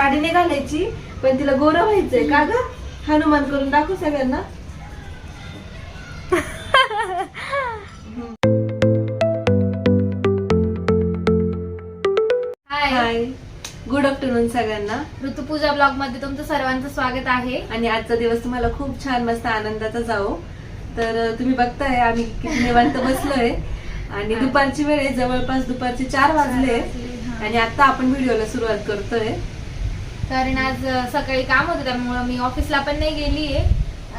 साडी नाही घालायची पण तिला गोरं व्हायचंय. का ग? हनुमान करून दाखवू सगळ्यांना. हाय हाय गुड आफ्टरनून सगळ्यांना. ऋतुपूजा ब्लॉगमध्ये तुमचं सर्वांचं स्वागत आहे. आणि आजचा दिवस तुम्हाला खूप छान मस्त आनंदाचा जाओ तर तुम्ही बघताय आम्ही किती निवांत बसलोय. आणि दुपारची वेळ आहे जवळपास दुपारचे चार वाजले. आणि आता आपण व्हिडिओला सुरुवात करतोय. कारण आज सकाळी काम होतं त्यामुळं मी ऑफिसला पण नाही गेलीये.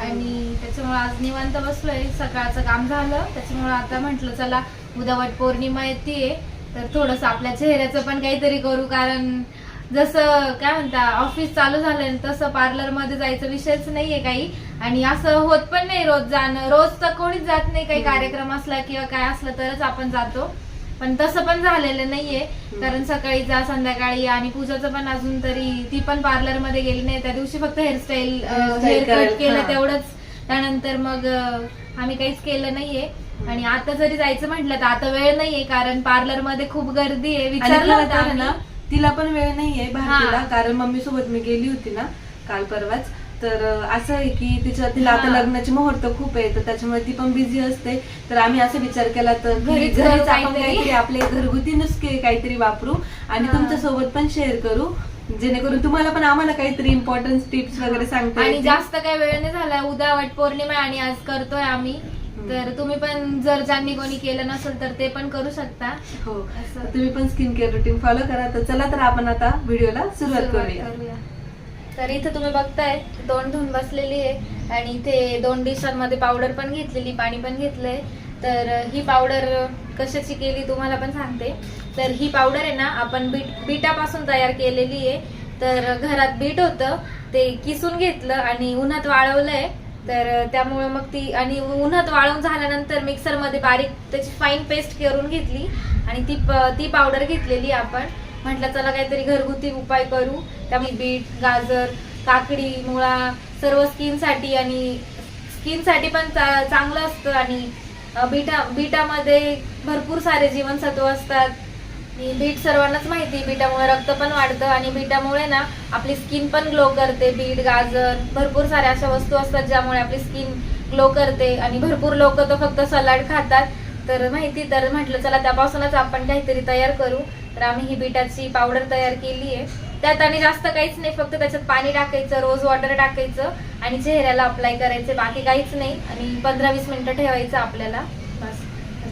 आणि त्याच्यामुळे आज निवांत बसलोय. सकाळचं काम झालं. त्याच्यामुळे आता म्हंटल चला उद्या वट पौर्णिमा येते तर थोडस आपल्या चेहऱ्याचं पण काहीतरी करू. कारण जसं काय म्हणता ऑफिस चालू झालं तसं पार्लरमध्ये जायचा विषयच नाहीये काही. आणि असं होत पण नाही रोज जाणं. रोज तर कोणीच जात नाही. काही. कार्यक्रम असला किंवा काय असलं तरच आपण जातो. पण तसं पण झालेलं नाहीये. कारण सकाळी जा संध्याकाळी आणि पूजाचं पण अजून तरी ती पण पार्लरमध्ये गेली नाही. त्या दिवशी फक्त हेअरस्टाईल हेअर कट केलं. तेवढंच. त्यानंतर मग आम्ही काहीच केलं नाहीये. आणि आता जरी जायचं म्हटलं तर आता वेळ नाहीये कारण पार्लरमध्ये खूप गर्दी आहे. विचारलं होतं तिला पण वेळ नाहीये भारतीला. कारण मम्मी सोबत मी गेली होती ना काल परवाच. तर असं आहे की तिच्या तिला आता. लग्नाची मुहूर्त खूप आहे तर त्याच्यामुळे ती पण बिझी असते तर आम्ही असा विचार केला तर की घरीच आपण काहीतरी. आपले घरगुती नुसके काहीतरी वापरू आणि. तुमच्यासोबत पण शेअर करू जेणेकरून तुम्हाला पण आम्हाला काहीतरी इम्पॉर्टन्स टिप्स वगैरे सांगता आणि. जास्त काही वेळ नाही झाला उद्या वट पौर्णिमा आणि आज करतोय आम्ही तर तुम्ही पण जर ज्यांनी कोणी केलं नसेल तर ते पण करू शकता हो. तुम्ही पण स्किन केअर रुटीन फॉलो करा तर चला तर आपण आता व्हिडिओला सुरुवात करूया. तर इथं तुम्ही बघताय दोन धुवून बसलेली आहे आणि इथे दोन डिशांमध्ये पावडर पण घेतलेली पाणी पण घेतलंय. तर ही पावडर कशाची केली तुम्हाला पण सांगते. तर ही पावडर आहे ना आपण बीट बीटापासून तयार केलेली आहे. तर घरात बीट होतं ते किसून घेतलं आणि उन्हात वाळवलंय. तर त्यामुळे मग ती आणि उन्हात वाळवून झाल्यानंतर मिक्सरमध्ये बारीक त्याची फाईन पेस्ट करून घेतली. आणि ती प- ती पावडर घेतलेली आपण. म्हटलं चला काहीतरी घरगुती उपाय करू. त्यामुळे बीट गाजर काकडी मुळा सर्व स्किनसाठी आणि स्किनसाठी पण चा- चांगलं असतं. आणि बीटा बीटामध्ये भरपूर सारे जीवनसत्व असतात. बीट सर्वांनाच माहिती बीटामुळे रक्त पण वाढतं आणि बीटामुळे ना आपली स्किन पण ग्लो करते. बीट गाजर भरपूर साऱ्या अशा वस्तू असतात ज्यामुळे आपली स्किन ग्लो करते. आणि भरपूर लोक तर फक्त सलाड खातात. तर माहिती तर म्हटलं चला त्यापासूनच आपण काहीतरी तयार करू. तर आम्ही ही बीटाची पावडर तयार केली आहे. त्यात आणि जास्त काहीच नाही फक्त त्याच्यात पाणी टाकायचं रोज वॉटर टाकायचं आणि चेहऱ्याला अप्लाय करायचं बाकी काहीच नाही. आणि पंधरा वीस मिनिटं ठेवायचं आपल्याला. बस.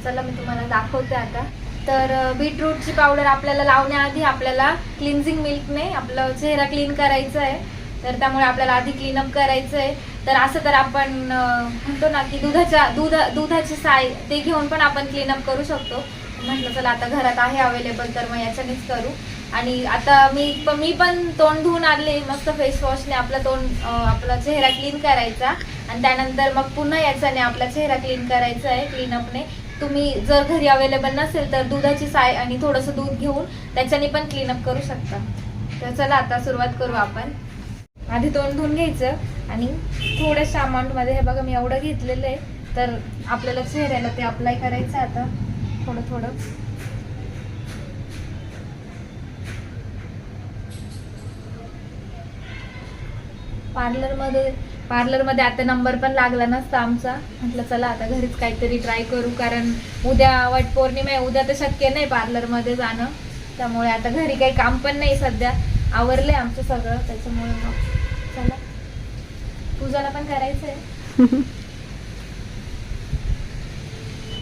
चला मी तुम्हाला दाखवते आता. तर बीटरूटची पावडर आपल्याला लावण्याआधी आपल्याला क्लिन्झिंग मिल्कने आपलं चेहरा क्लीन करायचा आहे. तर त्यामुळे आपल्याला आधी क्लीनअप करायचं आहे. तर असं तर आपण म्हणतो ना की दुधाच्या दूध दुधाची साय ते घेऊन पण आपण क्लीनअप करू शकतो. म्हटलं चला आता घरात आहे अवेलेबल तर मग याच्यानेच करू. आणि आता मी पण मी पण तोंड धुवून आणले मस्त फेस वॉशने आपलं तोंड आपला चेहरा क्लीन करायचा. आणि त्यानंतर मग पुन्हा याच्याने आपला चेहरा क्लीन करायचा आहे क्लीनअपने तुम्ही जर घरी अवेलेबल नसेल तर दुधाची साय आणि थोडंसं दूध घेऊन त्याच्याने पण क्लीनअप करू शकता. तर चला आता सुरुवात करू आपण. आधी तोंड धुवून घ्यायचं आणि थोड्याशा अमाऊंटमध्ये हे बघा मी एवढं घेतलेलं आहे तर आपल्याला चेहऱ्याला ते अप्लाय करायचं आहे आता. थोडं थोडं. पार्लरमध्ये पार्लरमध्ये आता नंबर पण लागला नसता आमचा. म्हटलं चला आता घरीच काहीतरी ट्राय करू कारण उद्या वट पौर्णिमा आहे उद्या तर शक्य नाही पार्लरमध्ये जाणं. त्यामुळे आता घरी काही काम पण नाही सध्या. आवरलं आहे आमचं सगळं त्याच्यामुळे मग चला. पूजाला पण करायचंय.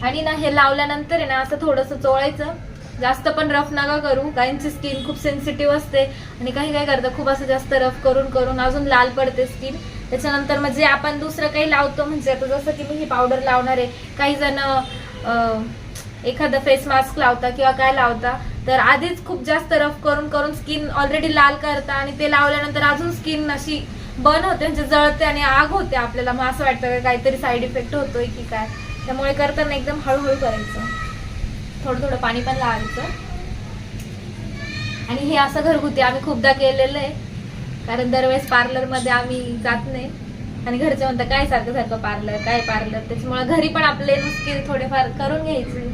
आणि ना हे लावल्यानंतर आहे ना असं थोडंसं चोळायचं. जास्त पण रफ नका करू काहींची स्किन खूप सेन्सिटिव्ह असते. आणि काही काय करतं खूप असं जास्त रफ करून करून अजून लाल पडते स्किन त्याच्यानंतर मग जे आपण दुसरं काही लावतो म्हणजे आता जसं की मी ही पावडर लावणार आहे. काही जण एखादं फेस मास्क लावता किंवा काय लावता तर आधीच खूप जास्त रफ करून करून स्किन ऑलरेडी लाल करता आणि ते लावल्यानंतर अजून स्किन अशी बर्न होते म्हणजे जळते आणि आग होते आपल्याला. मग असं वाटतं का काहीतरी साईड इफेक्ट होतोय की काय. त्यामुळे करताना एकदम हळूहळू करायचं. थोडं थोडं पाणी पण लावायचं. आणि हे असं घरगुती आम्ही खूपदा केलेलं आहे. कारण दरवेळेस पार्लरमध्ये आम्ही जात नाही. आणि घरचे म्हणतात काय सारखं सारखं पार्लर काय पार्लर? त्याच्यामुळे घरी पण आपले नुसके थोडेफार करून घ्यायचे.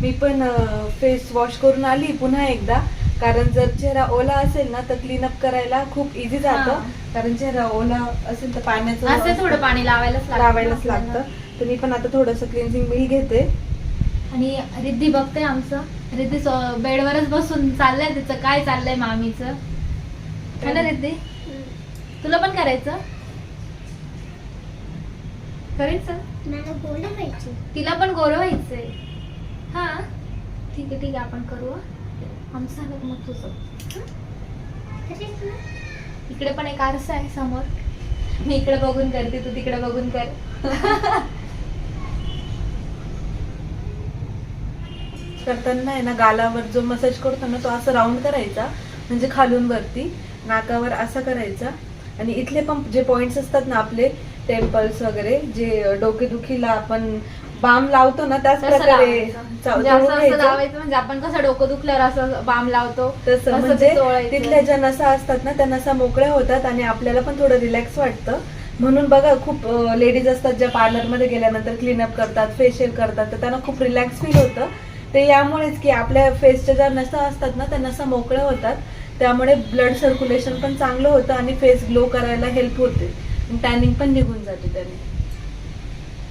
मी पण फेस वॉश करून आली पुन्हा एकदा. कारण जर चेहरा ओला असेल ना तर क्लीनअप करायला खूप इझी जातं. कारण चेहरा ओला असेल तर पाण्याचं असं थोडं पाणी लावायलाच लागतं. लावायलाच. लागतं. तर मी पण आता थोडंसं क्लिन्झिंग मिल घेते. आणि रिद्धी बघते आमचं. रिद्धी बेडवरच बसून चाललंय तिचं. काय चाललंय मामीचं? है ना रिद्धी? तुला पण करायचं? करायचं? मला बोला पाहिजे तिला पण गोरं व्हायचंय. हा. ठीक आहे ठीक आहे. आपण करू. आमचं तुझं इकडे पण एक आरसा आहे समोर. मी इकडे बघून करते तू तिकडे बघून कर. करताना आहे ना गालावर जो मसाज करतो ना तो असं राऊंड करायचा म्हणजे खालून वरती नाकावर असा करायचा. आणि इथले पण जे पॉइंट्स असतात ना आपले टेम्पल्स वगैरे जे डोकेदुखीला आपण बाम लावतो ना त्याच तसं प्रकारे लावायचं. म्हणजे असं चोळून असं घ्यायचं. लावायचं म्हणजे आपण कसं डोकं दुखल्यावर असं बाम लावतो तसं तसं म्हणजे चोळायचं. तिथल्या ज्या नसा असतात ना त्या नसा मोकळ्या होतात आणि आपल्याला पण थोडं रिलॅक्स वाटतं म्हणून बघा खूप लेडीज असतात ज्या पार्लरमध्ये गेल्यानंतर क्लीनअप करतात फेशियल करतात तर त्यांना खूप रिलॅक्स फील होतं ते यामुळेच की आपल्या फेसच्या ज्या नसा असतात ना त्या नसा मोकळ्या होतात त्यामुळे ब्लड सर्क्युलेशन पण चांगलं होतं आणि फेस ग्लो करायला हेल्प होते टॅनिंग पण निघून जाते त्याने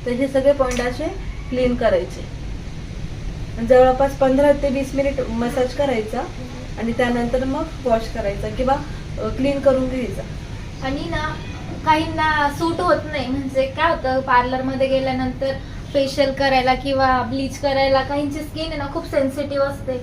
तर हे सगळे पॉइंट असे क्लीन करायचे. जवळपास पंधरा ते वीस मिनिट मसाज करायचा आणि त्यानंतर मग वॉश करायचा किंवा क्लीन करून घ्यायचा. आणि ना काहींना सूट होत नाही. म्हणजे काय होतं पार्लरमध्ये गेल्यानंतर फेशियल करायला किंवा ब्लीच करायला काहींची स्किन आहे ना खूप सेन्सिटिव्ह असते.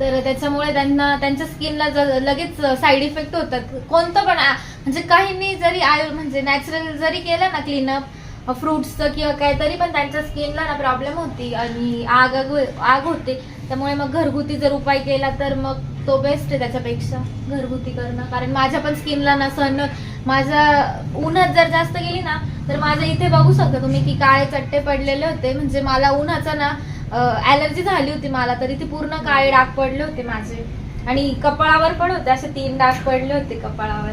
तर त्याच्यामुळे त्यांना त्यांच्या स्किनला लगेच साईड इफेक्ट होतात. कोणतं पण म्हणजे काहींनी जरी आय म्हणजे नॅचरल जरी केलं ना क्लीनअप फ्रुट्सचं किंवा काहीतरी पण त्यांच्या स्किनला ना प्रॉब्लेम होती आणि आग आग आग होते. त्यामुळे मग घरगुती जर उपाय केला तर मग तो बेस्ट आहे त्याच्यापेक्षा घरगुती करणं. कारण माझ्या पण स्किनला ना सण माझ्या उन्हात जर जास्त गेली ना तर माझ्या इथे बघू शकता तुम्ही की काळे चट्टे पडलेले होते. म्हणजे मला उन्हाचा ना ॲलर्जी झाली होती मला तरी ती पूर्ण काळे डाग पडले होते माझे. आणि कपाळावर पण होते असे तीन डाग पडले होते कपाळावर.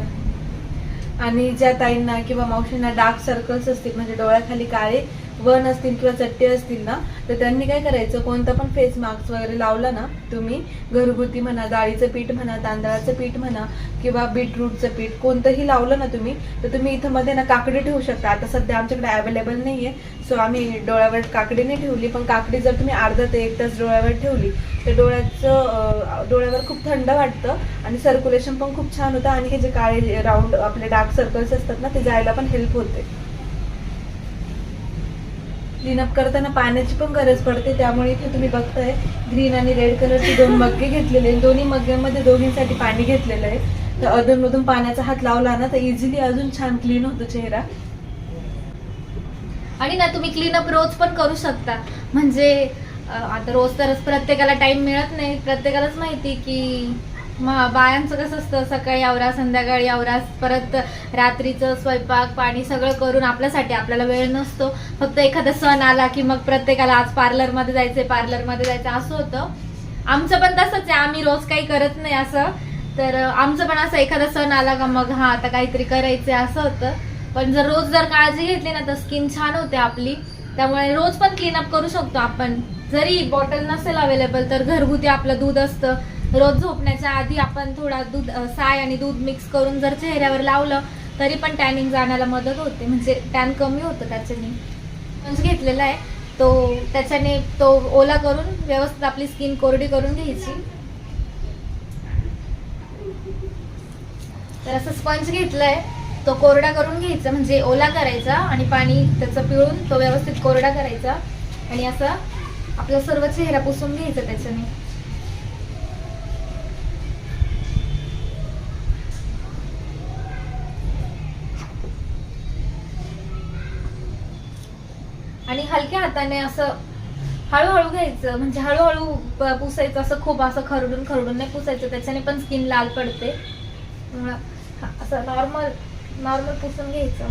आणि ज्या ताईंना किंवा मावशींना डार्क सर्कल्स असतील म्हणजे डोळ्याखाली काळे वन असतील किंवा चट्टे असतील ना तर त्यांनी काय करायचं कोणता पण फेस मास्क वगैरे लावला ना तुम्ही घरगुती म्हणा डाळीचं पीठ म्हणा तांदळाचं पीठ म्हणा किंवा बीटरूटचं पीठ कोणतंही लावलं ना तुम्ही तर तुम्ही इथं मध्ये ना काकडी ठेवू शकता. आता सध्या आमच्याकडे अवेलेबल नाहीये सो आम्ही डोळ्यावर काकडी नाही ठेवली पण काकडी जर तुम्ही अर्धा ते एक तास डोळ्यावर ठेवली तर डोळ्याचं डोळ्यावर खूप थंड वाटतं आणि सर्क्युलेशन पण खूप छान होतं आणि हे जे काळे राऊंड आपले डार्क सर्कल्स असतात ना ते जायला पण हेल्प होते. क्लीनअप करताना पाण्याची पण गरज पडते त्यामुळे इथे तुम्ही बघताय ग्रीन आणि रेड कलरचे दोन मग्गे घेतलेले दोन्ही मग्ग्यांमध्ये दोघींसाठी पाणी घेतलेलं आहे. तर अधूनमधून पाण्याचा हात लावला ना तर इझिली अजून छान क्लीन होतो चेहरा. आणि ना तुम्ही क्लीनअप रोज पण करू शकता. म्हणजे आता रोज तरच प्रत्येकाला टाइम मिळत नाही. प्रत्येकालाच माहिती की मग बायांचं कसं असतं सकाळी आवरा संध्याकाळी आवरा परत रात्रीचं स्वयंपाक पाणी सगळं करून आपल्यासाठी आपल्याला वेळ नसतो. फक्त एखादा सण आला की मग प्रत्येकाला आज पार्लरमध्ये जायचंय पार्लरमध्ये जायचं असं होतं. आमचं पण तसंच आहे आम्ही रोज काही करत नाही असं. तर आमचं पण असं एखादा सण आला का मग हा आता काहीतरी करायचंय असं होतं. पण जर रोज जर काळजी घेतली ना तर स्किन छान होते आपली. त्यामुळे रोज पण क्लीनअप करू शकतो आपण. जरी बॉटल नसेल अवेलेबल तर घरगुती आपलं दूध असतं. रोज झोपण्याच्या आधी आपण थोडा दूध साय आणि दूध मिक्स करून जर चेहऱ्यावर लावलं तरी पण टॅनिंग जाण्याला मदत होते. म्हणजे टॅन कमी होतं त्याच्याने. स्पंज घेतलेला आहे. तो त्याच्याने तो ओला करून व्यवस्थित आपली स्किन कोरडी करून घ्यायची. तर असं स्पंज घेतलाय. तो कोरडा करून घ्यायचा. म्हणजे ओला करायचा आणि पाणी त्याचं पिळून तो व्यवस्थित कोरडा करायचा. आणि असं आपला सर्व चेहरा पुसून घ्यायचा त्याच्याने. हाताने असं हळूहळू घ्यायचं. म्हणजे हळूहळू पुसायचं असं खूप असं खरडून खरडून नाही पुसायचं. त्याच्याने पण स्किन लाल पडते. असं नॉर्मल नॉर्मल पुसून घ्यायचं.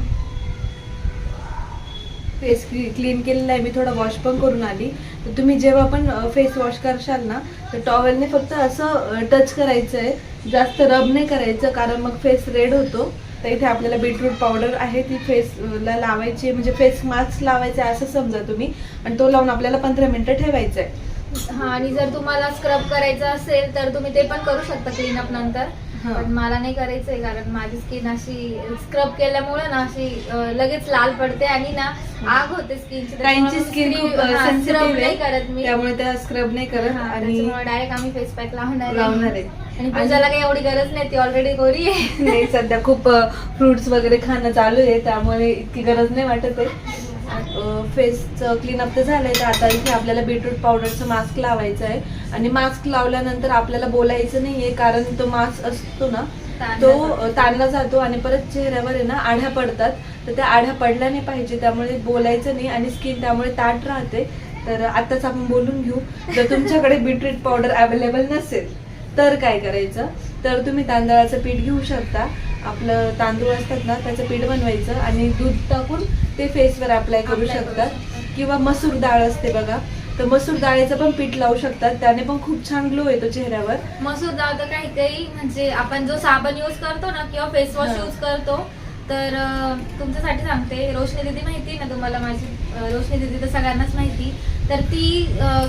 फेस क्लीन केलेला आहे. मी थोडा वॉश पण करून आली. तर तुम्ही जेव्हा पण फेस वॉश करशाल ना तर टॉवेलने फक्त असं टच करायचं आहे जास्त रब नाही करायचं कारण मग फेस रेड होतो. तर इथे आपल्याला बीटरूट पावडर आहे ती फेसला लावायची म्हणजे फेस मास्क लावायचा आहे असं समजा तुम्ही. आणि तो लावून आपल्याला पंधरा मिनिटं ठेवायचा आहे हा आणि जर तुम्हाला स्क्रब करायचं असेल तर तुम्ही ते पण करू शकता क्लीनअप नंतर. पण मला नाही करायचंय कारण माझी स्किन अशी स्क्रब केल्यामुळे ना अशी लगेच लाल पडते आणि ना आग होते स्किनची काहींची स्किन स्क्रब नाही करत मी. त्यामुळे त्या स्क्रब नाही करत आणि डायरेक्ट आम्ही फेस पॅक लावणार. लावणार आहे. आणि पूजाला काही एवढी गरज नाही ती ऑलरेडी गोरी आहे. नाही सध्या खूप फ्रुट्स वगैरे खाणं चालू आहे त्यामुळे इतकी गरज नाही वाटत आहे. फेसचं क्लीनअप तर झालंय तर आता इथे आपल्याला बीटरूट पावडरचं मास्क लावायचं आहे. आणि मास्क लावल्यानंतर आपल्याला बोलायचं नाहीये कारण तो मास्क असतो ना तो ताणला जातो आणि परत चेहऱ्यावर आहे ना आढ्या पडतात. तर त्या आढ्या पडल्या नाही पाहिजे त्यामुळे बोलायचं नाही आणि स्किन त्यामुळे ताट राहते. तर आताच आपण बोलून घेऊ. जर तुमच्याकडे बीटरूट पावडर अवेलेबल नसेल तर काय करायचं? तर तुम्ही तांदळाचं पीठ घेऊ शकता. आपलं तांदूळ असतात ना त्याचं पीठ बनवायचं आणि दूध टाकून ते फेसवर अप्लाय करू शकतात. किंवा मसूर डाळ असते बघा. तर मसूर डाळीचं पण पीठ लावू शकतात. त्याने पण खूप छान ग्लो येतो चेहऱ्यावर. मसूर डाळ तर काही काही म्हणजे आपण जो साबण युज करतो ना किंवा फेस वॉश. युज करतो तर तुमच्यासाठी सांगते. रोशनी दिदी माहिती ना तुम्हाला माझी? रोशनी दिदी तर सगळ्यांनाच माहिती. तर ती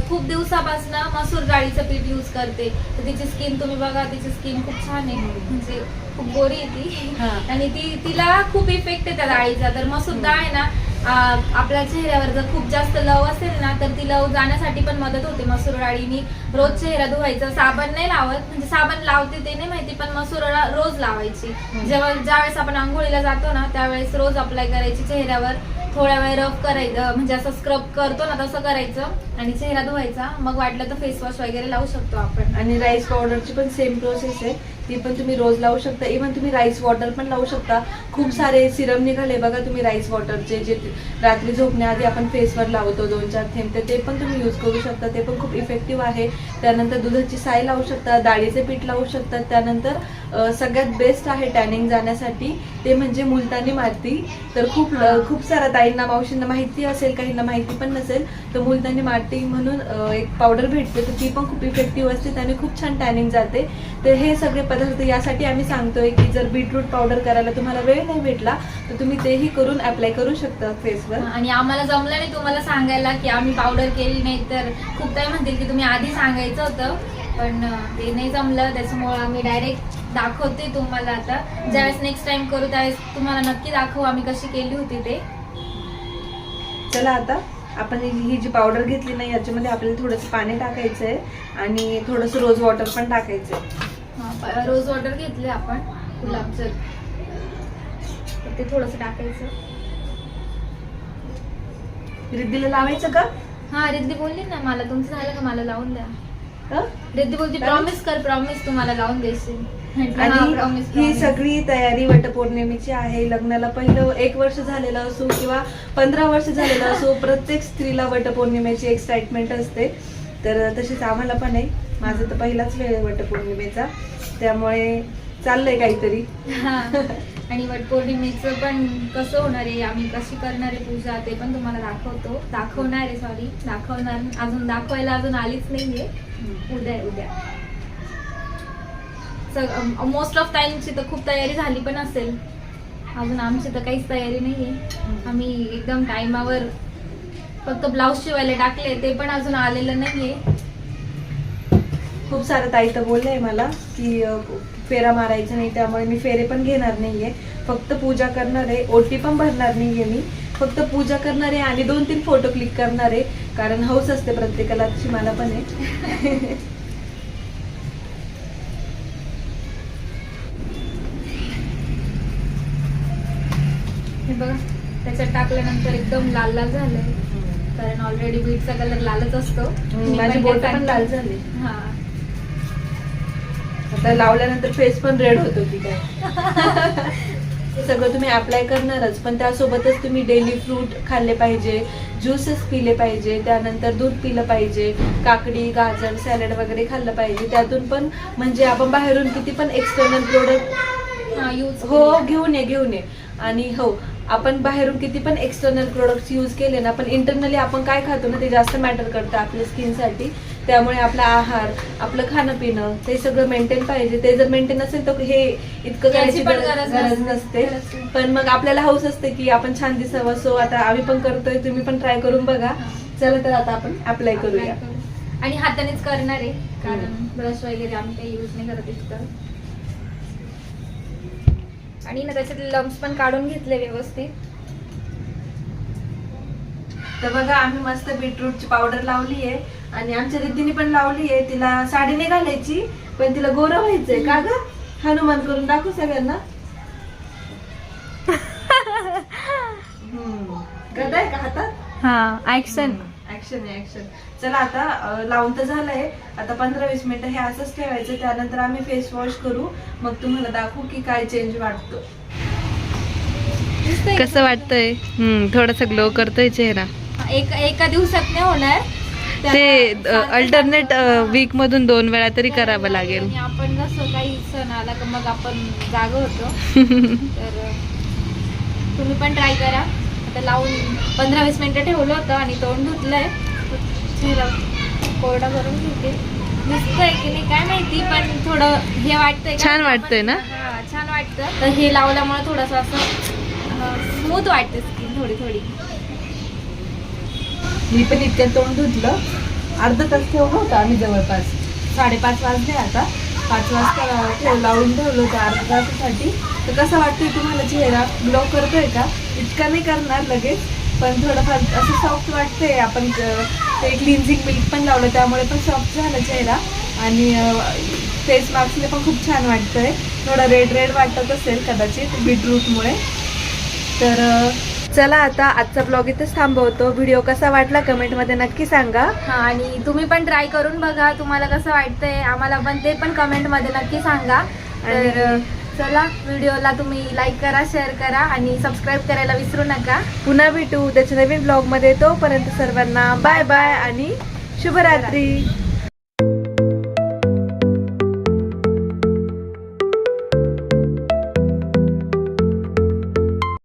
खूप दिवसापासून मसूर डाळीचं पीठ युज करते. तर तिची स्किन तुम्ही बघा तिची स्किन खूप छान आहे. म्हणजे खूप गोरी आहे ती. आणि ती तिला खूप इफेक्ट आहे त्या डाळीचा. तर मसूर डाळ आहे ना आपल्या चेहऱ्यावर जर खूप जास्त लव असेल ना तर ती लव जाण्यासाठी पण मदत होते मसूर डाळीनी रोज चेहरा धुवायचा. साबण नाही लावत. म्हणजे साबण लावते ते नाही माहिती पण मसूर रोज लावायची. जेव्हा ज्यावेळेस आपण आंघोळीला जातो ना त्यावेळेस रोज अप्लाय करायची चेहऱ्यावर. थोड्या वेळ रफ करायचं म्हणजे असं स्क्रब करतो ना तसं करायचं. आणि चेहरा धुवायचा मग वाटलं तर फेस वॉश वगैरे लावू शकतो आपण. आणि राईस पावडरची पण सेम प्रोसेस आहे. ती पण तुम्ही रोज लावू शकता. इव्हन तुम्ही राईस वॉटर पण लावू शकता. खूप सारे सिरम निघाले बघा तुम्ही राईस वॉटरचे जे रात्री झोपण्याआधी आपण फेसवर लावतो दोन चार थेंब तर ते पण तुम्ही यूज करू शकता. ते पण खूप इफेक्टिव्ह आहे. त्यानंतर दुधाची साय लावू शकता डाळीचे पीठ लावू शकता. त्यानंतर सगळ्यात बेस्ट आहे टॅनिंग जाण्यासाठी. ते म्हणजे मुलतानी माती. तर खूप खूप साऱ्या ताईंना मावशींना माहिती असेल काहींना माहिती पण नसेल तर मुलतानी माती म्हणून एक पावडर भेटते तर ती पण खूप इफेक्टिव्ह असते त्याने खूप छान टॅनिंग जाते. तर हे सगळे पदार्थ यासाठी आम्ही सांगतोय की जर बीटरूट पावडर करायला तुम्हाला वेळ नाही भेटला तर तुम्ही तेही करून अप्लाय करू शकता फेसवर आणि आम्हाला जमलं नाही तुम्हाला सांगायला की आम्ही पावडर केली नाही तर खूप काही म्हणतील की तुम्ही आधी सांगायचं होतं पण ते नाही जमलं. त्याच्यामुळे आम्ही डायरेक्ट दाखवते तुम्हाला आता. ज्यावेळेस नेक्स्ट टाइम करू त्यावेळेस तुम्हाला नक्की दाखवू आम्ही कशी केली होती ते. चला आता. आपण ही जी पावडर घेतली ना याच्यामध्ये आपल्याला थोडंसं पाणी टाकायचं आहे आणि थोडंसं रोज वॉटर पण टाकायचं आहे हा, रोज वॉटर घेतले आपण गुलाबजल तर ते थोडंसं टाकायचं. रिद्धीला लावायचं का? हा रिद्धी बोलली ना मला तुमचं झालं का मला लावून द्या? रिद्धी बोलती? प्रॉमिस कर प्रॉमिस तुम्हाला लावून हा, आणि ही. सगळी तयारी वटपौर्णिमेची आहे. लग्नाला पहिलं एक वर्ष झालेलं असो किंवा पंधरा वर्ष झालेलं असो प्रत्येक स्त्रीला वटपौर्णिमेची एक्साइटमेंट असते. तर तशीच आम्हाला पण आहे. माझं तर पहिलाच वेळ आहे वटपौर्णिमेचा. त्यामुळे चाललंय काहीतरी. आणि वटपौर्णिमेचं पण कसं होणार आहे आम्ही कशी करणार आहे पूजा ते पण तुम्हाला दाखवतो. दाखवणार आहे सॉरी दाखवणार अजून दाखवायला अजून आलीच नाहीये. उद्या उद्या. मोस्ट ऑफ टाइमची तर खूप तयारी झाली पण असेल. अजून आमची तर काहीच तयारी नाही आहे आम्ही एकदम टायमावर फक्त ब्लाऊज शिवायला टाकले ते पण अजून आलेलं नाहीये. खूप सारं ताई तर बोललंय मला की फेरा मारायचा नाही त्यामुळे मी फेरे पण घेणार नाहीये. फक्त पूजा करणार आहे ओटी पण भरणार नाहीये मी. फक्त पूजा करणार आहे आणि दोन तीन फोटो क्लिक करणार आहे. कारण हौस असते प्रत्येकाला मला पण आहे. बघा त्याच्यात टाकल्यानंतर एकदम लाल लाल झालंय. कारण ऑलरेडी बीटचा कलर लालच असतो. माझी पण बोट. लाल झाली. हा. आता लावल्यानंतर फेस पण रेड होतो की काय? सगळं तुम्ही अप्लाय करणारच पण त्यासोबतच तुम्ही डेली फ्रूट खाल्ले पाहिजे ज्यूसेस पिले पाहिजे त्यानंतर दूध पिलं पाहिजे काकडी गाजर सॅलड वगैरे खाल्लं पाहिजे. त्यातून पण म्हणजे आपण बाहेरून किती पण एक्सटर्नल प्रोडक्ट हा यूज हो घेऊन ये घेऊन ये. आणि हो आपण बाहेरून किती पण एक्सटर्नल प्रोडक्ट्स यूज केले ना पण इंटरनली आपण काय खातो ना ते जास्त मॅटर करतं आपल्या स्किनसाठी त्यामुळे आपला आहार आपलं खाणं पिणं ते सगळं मेंटेन पाहिजे. ते जर मेंटेन असेल तर हे इतकं करायची पण गरज नसते. नसते. गरज नसते. पण मग आपल्याला हौस असते की आपण छान दिसावं. सो आता आम्ही पण करतोय तुम्ही पण ट्राय करून बघा. चला तर आता आपण अप्लाय करूया. आणि हातानेच करणार आहे कारण ब्रश वगैरे आम्ही काही यूज नाही करत इतकं. आणि ना त्याच्यातले लम्स पण काढून घेतले व्यवस्थित. तर बघा आम्ही मस्त बीटरूटची पावडर लावली आहे आणि आमच्या रिद्धीने पण लावली आहे तिला साडी नाही घालायची पण तिला गोरं व्हायचंय. का ग? हनुमान करून दाखवू सगळ्यांना. हम्म. गदा आहे का हातात? हा ऍक्शन ऍक्शन आहे ऍक्शन चला आता लावून तर झालंय. आता पंधरा वीस मिनिटं हे असंच ठेवायचं त्यानंतर आम्ही फेस वॉश करू. मग तुम्हाला दाखवू की काय चेंज वाटतो. कसं वाटतंय? हम्म थोडासा ग्लो करतोय चेहरा. एक एका दिवसात नाही होणार. ते अल्टरनेट वीक मधून दोन वेळा तरी करावं लागेल. आपण जसं काही सण आला का मग आपण जाग होतो. तर तुम्ही पण ट्राय करा. आता लावून पंधरा वीस मिनिटं ठेवलं होतं आणि तोंड धुतलंय. चेहरा कोरडा करून घेते. दिसतंय की नाही काय माहिती पण थोडं हे वाटतंय? छान वाटतंय ना? हा, छान वाटतं. तर हे लावल्यामुळे थोडंसं असं स्मूथ वाटते स्किन थोडी थोडी. मी पण इतक्यात तोंड धुतलं. अर्धा तास ठेवलं होतं आम्ही जवळपास. साडेपाच वाजले आता. पाच वाजता ठेव लावून ठेवलं होतं अर्धा तासासाठी. तर कसं वाटतंय तुम्हाला? चेहरा ग्लो करतोय का? इतका नाही करणार लगेच. पण थोडंफार असं सॉफ्ट वाटतंय. आपण ते क्लिन्झिंग मिल्क पण लावलं त्यामुळे पण सॉफ्ट झाला चेहरा. आणि फेस मास्कने पण खूप छान वाटतंय. थोडं रेड रेड वाटत असेल कदाचित बीटरूटमुळे तर चला आता आजचा ब्लॉग इथेच थांबवतो. व्हिडिओ कसा वाटला कमेंटमध्ये नक्की सांगा. हा आणि तुम्ही पण ट्राय करून बघा तुम्हाला कसं वाटतंय. आम्हाला पण ते पण कमेंटमध्ये नक्की सांगा. तर चला व्हिडिओला तुम्ही लाईक करा शेअर करा आणि सबस्क्राईब करायला विसरू नका. पुन्हा भेटू त्याच्या नवीन ब्लॉगमध्ये तोपर्यंत सर्वांना बाय बाय आणि शुभरात्री.